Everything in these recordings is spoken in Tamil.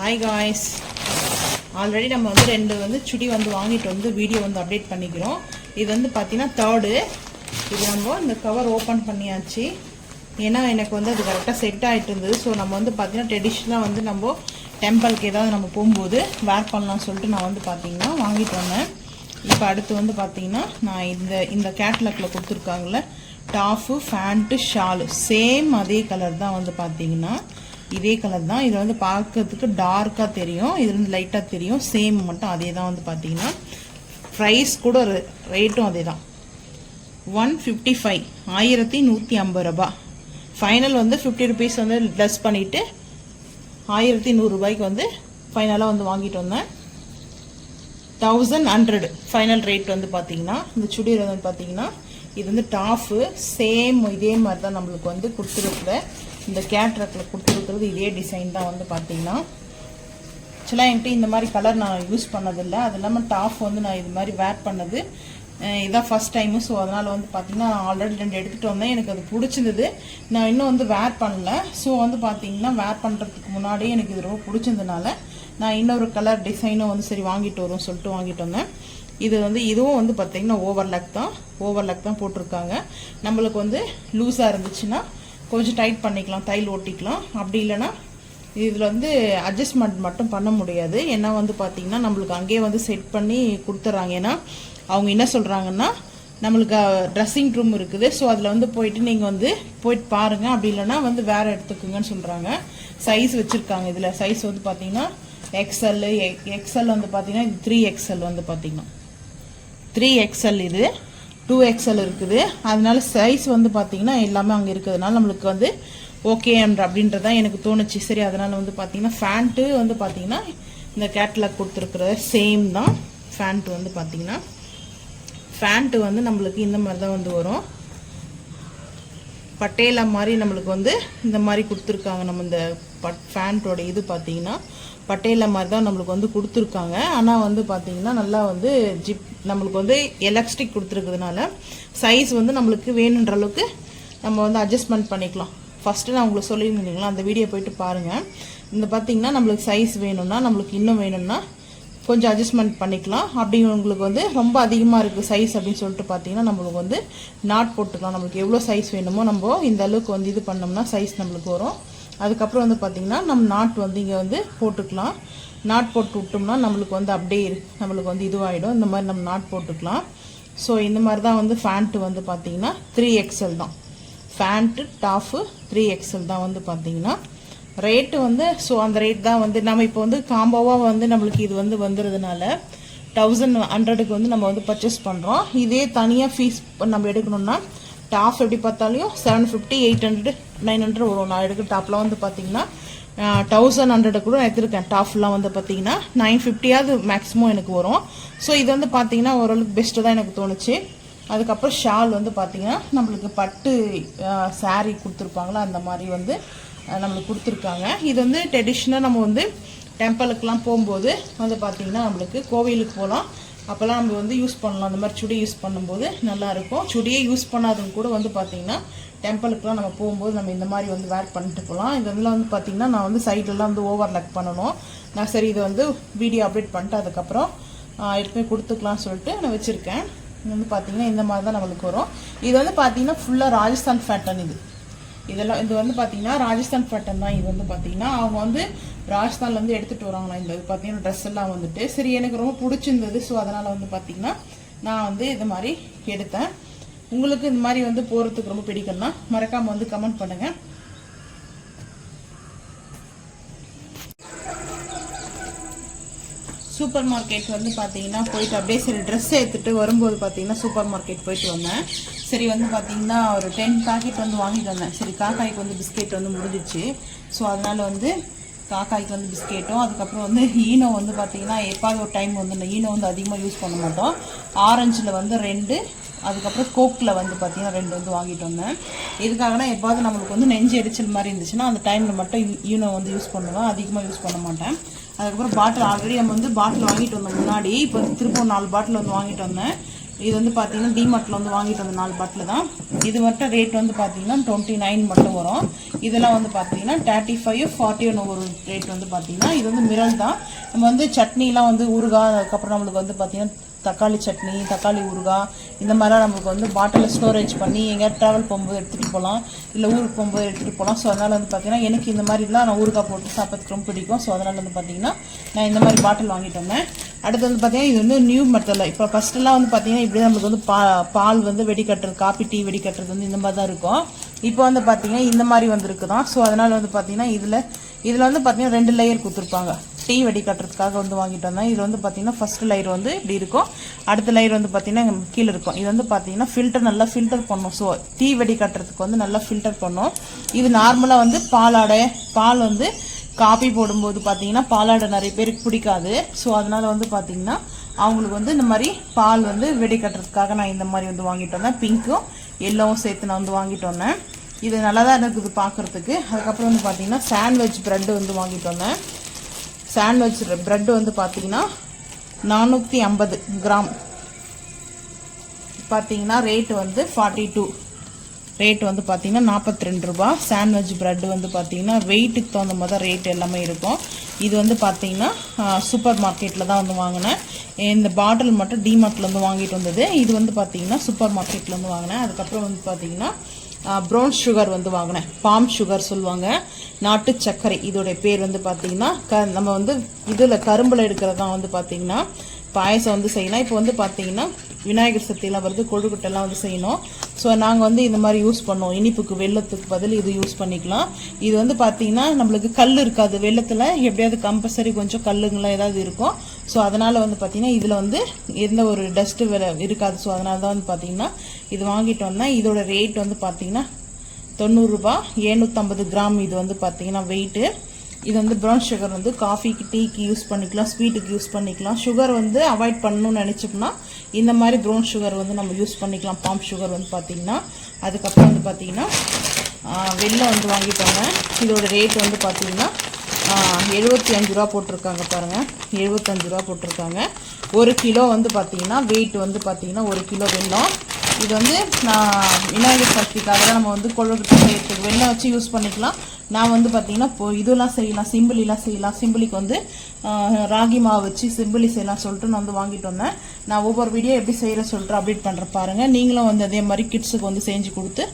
ஹாய் காய்ஸ் ஆல்ரெடி நம்ம வந்து ரெண்டு வந்து சுடி வந்து வாங்கிட்டு வந்து வீடியோ வந்து அப்டேட் பண்ணிக்கிறோம். இது வந்து பார்த்தீங்கன்னா தேர்டு இது நம்ம இந்த கவர் ஓப்பன் பண்ணியாச்சு. ஏன்னா எனக்கு வந்து அது கரெக்டாக செட் ஆகிட்டு இருந்தது. ஸோ நம்ம வந்து பார்த்தீங்கன்னா ட்ரெடிஷ்னலாக வந்து நம்ம டெம்பிளுக்கு ஏதாவது நம்ம போகும்போது வேர் பண்ணலாம்னு சொல்லிட்டு நான் வந்து பார்த்தீங்கன்னா வாங்கிட்டு வந்தேன். இப்போ அடுத்து வந்து பார்த்தீங்கன்னா நான் இந்த இந்த கேட்லாக்ல கொடுத்துருக்காங்கள டாஃபு ஃபேண்ட்டு ஷாலு சேம் அதே கலர் தான் வந்து பார்த்தீங்கன்னா இதே கலர் தான். இதை வந்து பார்க்கறதுக்கு டார்க்காக தெரியும். இது வந்து லைட்டாக தெரியும். சேம் மட்டும் அதே தான் வந்து பார்த்தீங்கன்னா ப்ரைஸ் கூட ரேட்டும் அதே தான். ஒன் ஃபிஃப்டி ஃபைவ் ஆயிரத்தி நூற்றி ஐம்பது ரூபாய் ஃபைனல் வந்து ஃபிஃப்டி ருபீஸ் வந்து லெஸ் பண்ணிவிட்டு ஆயிரத்தி நூறுரூபாய்க்கு வந்து ஃபைனலாக வந்து வாங்கிட்டு வந்தேன். தௌசண்ட் ஹண்ட்ரடு ஃபைனல் ரேட் வந்து பார்த்தீங்கன்னா இந்த சுடிதார் வந்து பார்த்தீங்கன்னா இது வந்து டாஃபு சேம் இதே மாதிரி தான் நம்மளுக்கு வந்து கொடுத்துருக்குற இந்த கேட்ரக்கில் கொடுத்துருக்குறது இதே டிசைன் தான் வந்து பார்த்தீங்கன்னா ஆக்சுவலாக என்கிட்ட இந்த மாதிரி கலர் நான் யூஸ் பண்ணதில்லை. அது இல்லாமல் டாப் வந்து நான் இது மாதிரி வேர் பண்ணது. இதான் ஃபஸ்ட் டைமு ஸோ அதனால் வந்து பார்த்தீங்கன்னா நான் ஆல்ரெடி ரெண்டு எடுத்துகிட்டு வந்தேன். எனக்கு அது பிடிச்சிருந்தது. நான் இன்னும் வந்து வேர் பண்ணல. ஸோ வந்து பார்த்தீங்கன்னா வேர் பண்ணுறதுக்கு முன்னாடியே எனக்கு இது ரொம்ப பிடிச்சிருந்ததுனால நான் இன்னொரு கலர் டிசைனும் வந்து சரி வாங்கிட்டு வரும் சொல்லிட்டு வாங்கிட்டு வந்தேன். இது வந்து இதுவும் வந்து பார்த்தீங்கன்னா ஓவர்லாக் தான். ஓவர்லாக் தான் போட்டிருக்காங்க. நம்மளுக்கு வந்து லூஸாக இருந்துச்சுன்னா கொஞ்சம் டைட் பண்ணிக்கலாம் தையல் ஓட்டிக்கலாம். அப்படி இல்லைன்னா இதில் வந்து அட்ஜஸ்ட்மெண்ட் மட்டும் பண்ண முடியாது. ஏன்னா வந்து பார்த்திங்கன்னா நம்மளுக்கு அங்கேயே வந்து செட் பண்ணி கொடுத்துட்றாங்க ஏன்னா அவங்க என்ன சொல்கிறாங்கன்னா நம்மளுக்கு ட்ரெஸ்ஸிங் ரூம் இருக்குது. ஸோ அதில் வந்து போயிட்டு நீங்கள் வந்து போயிட்டு பாருங்கள் அப்படி இல்லைன்னா வந்து வேறு எடுத்துக்குங்கன்னு சொல்கிறாங்க சைஸ் வச்சுருக்காங்க இதில். சைஸ் வந்து பார்த்தீங்கன்னா எக்ஸ்எல் எக்ஸ்எல் வந்து பார்த்தீங்கன்னா இது த்ரீ எக்ஸ்எல் வந்து பார்த்தீங்கன்னா த்ரீ எக்ஸ்எல் இது. டூ எக்ஸ்எல் இருக்குது. அதனால சைஸ் வந்து பார்த்திங்கன்னா எல்லாமே அங்கே இருக்கிறதுனால நம்மளுக்கு வந்து ஓகேன்ற அப்படின்றதான் எனக்கு தோணுச்சு. சரி அதனால் வந்து பார்த்திங்கன்னா ஃபேண்ட்டு வந்து பார்த்திங்கன்னா இந்த கேட்லாக் கொடுத்துருக்குற சேம் தான். ஃபேண்ட்டு வந்து பார்த்திங்கன்னா ஃபேண்ட்டு வந்து நம்மளுக்கு இந்த மாதிரி தான் வந்து வரும். பட்டேலா மாதிரி நம்மளுக்கு வந்து இந்த மாதிரி கொடுத்துருக்காங்க. நம்ம இந்த பட் ஃபேண்ட்டோட இது பார்த்தீங்கன்னா பட்டேலா மாதிரி தான் நம்மளுக்கு வந்து கொடுத்துருக்காங்க. ஆனால் வந்து பார்த்தீங்கன்னா நல்லா வந்து ஜிப் நம்மளுக்கு வந்து எலாஸ்டிக் கொடுத்துருக்கிறதுனால சைஸ் வந்து நம்மளுக்கு வேணுன்ற அளவுக்கு நம்ம வந்து அட்ஜஸ்ட்மெண்ட் பண்ணிக்கலாம். ஃபஸ்ட்டு நான் உங்களுக்கு சொல்லியிருந்தீங்களா அந்த வீடியோ போயிட்டு பாருங்கள் இந்த பார்த்தீங்கன்னா நம்மளுக்கு சைஸ் வேணும்னா நம்மளுக்கு இன்னும் வேணும்னா கொஞ்சம் அட்ஜஸ்ட்மெண்ட் பண்ணிக்கலாம். அப்படி உங்களுக்கு வந்து ரொம்ப அதிகமாக இருக்குது சைஸ் அப்படின்னு சொல்லிட்டு பார்த்தீங்கன்னா நம்மளுக்கு வந்து நாட் போட்டுக்கலாம். நம்மளுக்கு எவ்வளோ சைஸ் வேணுமோ நம்ம இந்த அளவுக்கு வந்து இது பண்ணோம்னா சைஸ் நம்மளுக்கு வரும். அதுக்கப்புறம் வந்து பார்த்திங்கன்னா நம்ம நாட் வந்து இங்கே வந்து போட்டுக்கலாம். நாட் போட்டு விட்டோம்னா நம்மளுக்கு வந்து அப்படியே நம்மளுக்கு வந்து இதுவாகிடும் இந்த மாதிரி நம்ம நாட் போட்டுக்கலாம். ஸோ இந்த மாதிரி தான் வந்து ஃபேண்ட்டு வந்து பார்த்திங்கன்னா த்ரீ எக்ஸல் தான். ஃபேண்ட்டு டாஃபு த்ரீ எக்ஸல் தான் வந்து பார்த்தீங்கன்னா ரேட்டு வந்து ஸோ அந்த ரேட் தான் வந்து நம்ம இப்போ வந்து காம்போவாக வந்து நம்மளுக்கு இது வந்து வந்துடுறதுனால தௌசண்ட் ஹண்ட்ரடுக்கு வந்து நம்ம வந்து பர்ச்சேஸ் பண்ணுறோம் இதே தனியாக ஃபீஸ் நம்ம எடுக்கணும்னா டாப் எப்படி பார்த்தாலும் seven fifty eight hundred nine hundred வரும். நான் எடுக்கிற டாப்லாம் வந்து பார்த்தீங்கன்னா தௌசண்ட் ஹண்ட்ரட் கூட நான் எடுத்திருக்கேன். டாப்லாம் வந்து பார்த்தீங்கன்னா நைன் ஃபிஃப்டியாவது மேக்ஸிமம் எனக்கு வரும். ஸோ இது வந்து பார்த்தீங்கன்னா ஓரளவுக்கு பெஸ்ட்டு தான் எனக்கு தோணுச்சு. அதுக்கப்புறம் ஷால் வந்து பார்த்தீங்கன்னா நம்மளுக்கு பட்டு சாரீ கொடுத்துருப்பாங்களா அந்த மாதிரி வந்து நம்மளுக்கு கொடுத்துருக்காங்க. இது வந்து ட்ரெடிஷ்னலாக நம்ம வந்து டெம்பிளுக்கெலாம் போகும்போது வந்து பார்த்தீங்கன்னா நம்மளுக்கு கோவிலுக்கு போகலாம் அப்போல்லாம் நம்ம வந்து யூஸ் பண்ணலாம். அந்த மாதிரி சுடி யூஸ் பண்ணும்போது நல்லாயிருக்கும். சுடியே யூஸ் பண்ணாதவங்க கூட வந்து பார்த்தீங்கன்னா டெம்பிளுக்குலாம் நம்ம போகும்போது நம்ம இந்த மாதிரி வந்து வேர் பண்ணிட்டு போகலாம். இதெல்லாம் வந்து பார்த்தீங்கன்னா நான் வந்து சைட்லலாம் வந்து ஓவர்லக் பண்ணணும். நான் சரி இதை வந்து வீடியோ அப்டேட் பண்ணிட்டு அதுக்கப்புறம் எடுத்து கொடுத்துக்கலாம்னு சொல்லிட்டு நான் வச்சுருக்கேன். இது வந்து பார்த்தீங்கன்னா இந்த மாதிரி தான் நம்மளுக்கு வரும். இது வந்து பார்த்தீங்கன்னா ஃபுல்லாக ராஜஸ்தான் ஃபேட்டன் இது. இதெல்லாம் இது வந்து பார்த்தீங்கன்னா ராஜஸ்தான் பட்டன் தான். இது வந்து பார்த்தீங்கன்னா அவங்க வந்து ராஜஸ்தான்லேருந்து எடுத்துகிட்டு வராங்களா இந்த இது பார்த்தீங்கன்னா ட்ரெஸ் எல்லாம் வந்துட்டு. சரி எனக்கு ரொம்ப பிடிச்சிருந்தது. ஸோ அதனால் வந்து பார்த்தீங்கன்னா நான் வந்து இது மாதிரி எடுத்தேன். உங்களுக்கு இந்த மாதிரி வந்து போகிறதுக்கு ரொம்ப பிடிக்கும்னா மறக்காமல் வந்து கமெண்ட் பண்ணுங்கள் சூப்பர் மார்க்கெட் வந்து பார்த்தீங்கன்னா போயிட்டு அப்படியே சரி ட்ரெஸ் எடுத்துட்டு வரும்போது பார்த்தீங்கன்னா சூப்பர் மார்க்கெட் போயிட்டு வந்தேன். சரி வந்து பார்த்தீங்கன்னா ஒரு டென் பேக்கெட் வந்து வாங்கிட்டு வந்தேன். சரி காக்காய்க்கு வந்து பிஸ்கெட் வந்து முடிஞ்சிச்சு. ஸோ அதனால் வந்து காக்காய்க்கு வந்து பிஸ்கெட்டும் அதுக்கப்புறம் வந்து ஈனோ வந்து பார்த்தீங்கன்னா எப்பாவது ஒரு டைம் வந்து ஈனோ வந்து அதிகமாக யூஸ் பண்ண மாட்டோம். ஆரஞ்சில் வந்து ரெண்டு அதுக்கப்புறம் கோக்கில் வந்து பார்த்தீங்கன்னா ரெண்டு வந்து வாங்கிட்டு வந்தேன். இதுக்காகனா எப்பாவது நம்மளுக்கு வந்து நெஞ்சு எரிச்சல் மாதிரி இருந்துச்சுன்னா அந்த டைமில் மட்டும் ஈனோ வந்து யூஸ் பண்ணுவேன் அதிகமாக யூஸ் பண்ண மாட்டேன். அதுக்கப்புறம் பாட்டில் ஆல்ரெடி நம்ம வந்து பாட்டில் வாங்கிட்டு வந்தோம் முன்னாடி. இப்போ திருப்பம் நாலு பாட்டில் வந்து வாங்கிட்டு வந்தேன். இது வந்து பார்த்தீங்கன்னா டிமார்ட்டில் வந்து வாங்கிட்டு வந்த நாலு பாட்டில் தான். இது மட்டும் ரேட் வந்து பார்த்தீங்கன்னா டுவெண்ட்டி நைன் மட்டும் வரும். இதெல்லாம் வந்து பார்த்தீங்கன்னா தேர்ட்டி ஃபைவ் ஃபார்ட்டி ஒன் ஒரு ரேட் வந்து பார்த்தீங்கன்னா இது வந்து மிரல் தான். நம்ம வந்து சட்னிலாம் வந்து ஊறுகாய் அதுக்கப்புறம் நம்மளுக்கு வந்து பார்த்தீங்கன்னா தக்காளி சட்னி தக்காளி ஊறுகாய் இந்த மாதிரிலாம் நமக்கு வந்து பாட்டிலில் ஸ்டோரேஜ் பண்ணி எங்கேயா ட்ராவல் போகும்போது எடுத்துகிட்டு போகலாம். இல்லை ஊருக்கு போகும்போது எடுத்துகிட்டு போகலாம். ஸோ அதனால் வந்து பார்த்தீங்கன்னா எனக்கு இந்த மாதிரிலாம் நான் ஊறுகாய் போட்டு சாப்பிட்றதுக்கு ரொம்ப பிடிக்கும். ஸோ அதனால் வந்து பார்த்தீங்கன்னா நான் இந்த மாதிரி பாட்டில் வாங்கிட்டு வந்தேன். அடுத்து வந்து பார்த்தீங்கன்னா இது வந்து நியூ மெத்தடில் இப்போ ஃபஸ்ட்டெல்லாம் வந்து பார்த்தீங்கன்னா இப்படி நம்மளுக்கு வந்து பா பால் வந்து வெடிக்கட்டுறது காப்பி டீ வெடிக்கட்டுறது வந்து இந்த மாதிரி தான் இருக்கும். இப்போ வந்து பார்த்தீங்கன்னா இந்த மாதிரி வந்துருக்கு தான் ஸோ அதனால் வந்து பார்த்தீங்கன்னா இதில் இதில் வந்து பார்த்தீங்கன்னா ரெண்டு லேயர் கொடுத்துருப்பாங்க. டீ வெடி கட்டுறதுக்காக வந்து வாங்கிட்டு வந்தேன் இது வந்து பார்த்தீங்கன்னா ஃபர்ஸ்ட் லைர் வந்து இப்படி இருக்கும். அடுத்த லைர் வந்து பார்த்தீங்கன்னா கீழே இருக்கும். இது வந்து பார்த்தீங்கன்னா ஃபில்டர் நல்லா ஃபில்டர் பண்ணும். ஸோ டீ வெடி கட்டுறதுக்கு வந்து நல்லா ஃபில்டர் பண்ணும். இது நார்மலாக வந்து பாலாடை பால் வந்து காபி போடும்போது பார்த்தீங்கன்னா பாலாடை நிறைய பேருக்கு பிடிக்காது. ஸோ அதனால் வந்து பார்த்தீங்கன்னா அவங்களுக்கு வந்து இந்த மாதிரி பால் வந்து வெடி கட்டுறதுக்காக நான் இந்த மாதிரி வந்து வாங்கிட்டு வந்தேன் பிங்க்கும் எல்லோவும் சேர்த்து நான் வந்து வாங்கிட்டு வந்தேன் இது நல்லா தான் இருக்குது பார்க்குறதுக்கு அதுக்கப்புறம் வந்து பார்த்தீங்கன்னா சாண்ட்விச் ப்ரெட்டு வந்து வாங்கிட்டு வந்தேன் சாண்ட்விச் ப்ரெட் வந்து பார்த்தீங்கன்னா நானூற்றி ஐம்பது கிராம் பார்த்தீங்கன்னா ரேட் வந்து ஃபார்ட்டி டூ ரேட் வந்து பார்த்தீங்கன்னா நாற்பத்தி ரெண்டு ரூபா. சாண்ட்விச் ப்ரெட் வந்து பார்த்தீங்கன்னா வெயிட்டுக்கு தகுந்த மாதிரி தான் ரேட் எல்லாமே இருக்கும். இது வந்து பார்த்தீங்கன்னா சூப்பர் மார்க்கெட்டில் தான் வந்து வாங்கினேன். இந்த பாட்டில் மட்டும் டிமார்ட்லேருந்து வாங்கிட்டு வந்தது. இது வந்து பார்த்தீங்கன்னா சூப்பர் மார்க்கெட்டில் வந்து வாங்கினேன். அதுக்கப்புறம் வந்து பார்த்தீங்கன்னா ப்ரௌன் சுகர் வந்து வாங்கினேன். பாம் சுகர் சொல்லுவாங்க. நாட்டு சர்க்கரை இதோடைய பேர் வந்து பார்த்தீங்கன்னா க நம்ம வந்து இதில் கரும்பில் எடுக்கிறது தான் வந்து பார்த்தீங்கன்னா பாயசம் வந்து செய்யலாம். இப்போ வந்து பார்த்தீங்கன்னா விநாயகர் சக்தியெல்லாம் வருது கொழுக்கட்டெல்லாம் வந்து செய்யணும். ஸோ நாங்கள் வந்து இந்த மாதிரி யூஸ் பண்ணோம். இனிப்புக்கு வெள்ளத்துக்கு பதில் இது யூஸ் பண்ணிக்கலாம். இது வந்து பார்த்தீங்கன்னா நம்மளுக்கு கல் இருக்காது. வெள்ளத்தில் எப்படியாவது கம்பல்சரி கொஞ்சம் கல்லுங்களாம் ஏதாவது இருக்கும். ஸோ அதனால் வந்து பார்த்தீங்கன்னா இதில் வந்து எந்த ஒரு டஸ்ட்டு வேலை இருக்காது. ஸோ அதனால தான் வந்து பார்த்தீங்கன்னா இது வாங்கிட்டு வந்தேன் இதோட ரேட் வந்து பார்த்தீங்கன்னா தொண்ணூறுரூபா ஏழ்நூற்றம்பது கிராம் இது வந்து பார்த்தீங்கன்னா வெயிட்டு இது வந்து ப்ரௌன் சுகர் வந்து காஃபிக்கு டீக்கு யூஸ் பண்ணிக்கலாம் ஸ்வீட்டுக்கு யூஸ் பண்ணிக்கலாம். சுகர் வந்து அவாய்ட் பண்ணணும்னு நினச்சோம்னா இந்த மாதிரி ப்ரௌன் சுகர் வந்து நம்ம யூஸ் பண்ணிக்கலாம். பாம் சுகர் வந்து பார்த்தீங்கன்னா அதுக்கப்புறம் வந்து பார்த்தீங்கன்னா வெளில வந்து வாங்கிட்டாங்க. இதோட ரேட் வந்து பார்த்தீங்கன்னா எழுபத்தி அஞ்சு ரூபா போட்டிருக்காங்க பாருங்கள் எழுபத்தஞ்சு ரூபா போட்டிருக்காங்க. ஒரு கிலோ வந்து பார்த்தீங்கன்னா வெயிட் வந்து பார்த்தீங்கன்னா ஒரு கிலோ வெள்ளம். இது வந்து நான் விநாயகர் சக்திக்காக தான் நம்ம வந்து கொழுக்கிட்ட செய்யறதுக்கு வெள்ளம் வச்சு யூஸ் பண்ணிக்கலாம். நான் வந்து பார்த்தீங்கன்னா இப்போ இதெல்லாம் செய்யலாம். சிம்பிளிலாம் செய்யலாம். சிம்பிளிக்கு வந்து ராகி மாவு வச்சு சிம்பிளி செய்யலாம் சொல்லிட்டு நான் வந்து வாங்கிட்டு வந்தேன். நான் ஒவ்வொரு வீடியோ எப்படி செய்கிறேன் சொல்லிட்டு அப்டேட் பண்ணுறேன் பாருங்கள் நீங்களும் வந்து அதே மாதிரி கிட்ஸுக்கு வந்து செஞ்சு கொடுத்து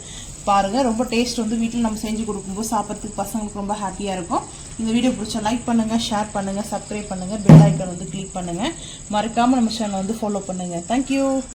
பாருங்கள் ரொம்ப டேஸ்ட் வந்து வீட்டில் நம்ம செஞ்சு கொடுக்கும்போது சாப்பிட்றதுக்கு பசங்களுக்கு ரொம்ப ஹாப்பியாக இருக்கும். இந்த வீடியோ பிடிச்சா லைக் பண்ணுங்கள் ஷேர் பண்ணுங்கள் சப்ஸ்கிரைப் பண்ணுங்கள் பெல் ஐக்கன் வந்து கிளிக் பண்ணுங்கள் மறக்காமல் நம்ம சேனலை வந்து ஃபாலோ பண்ணுங்கள் தேங்க்யூ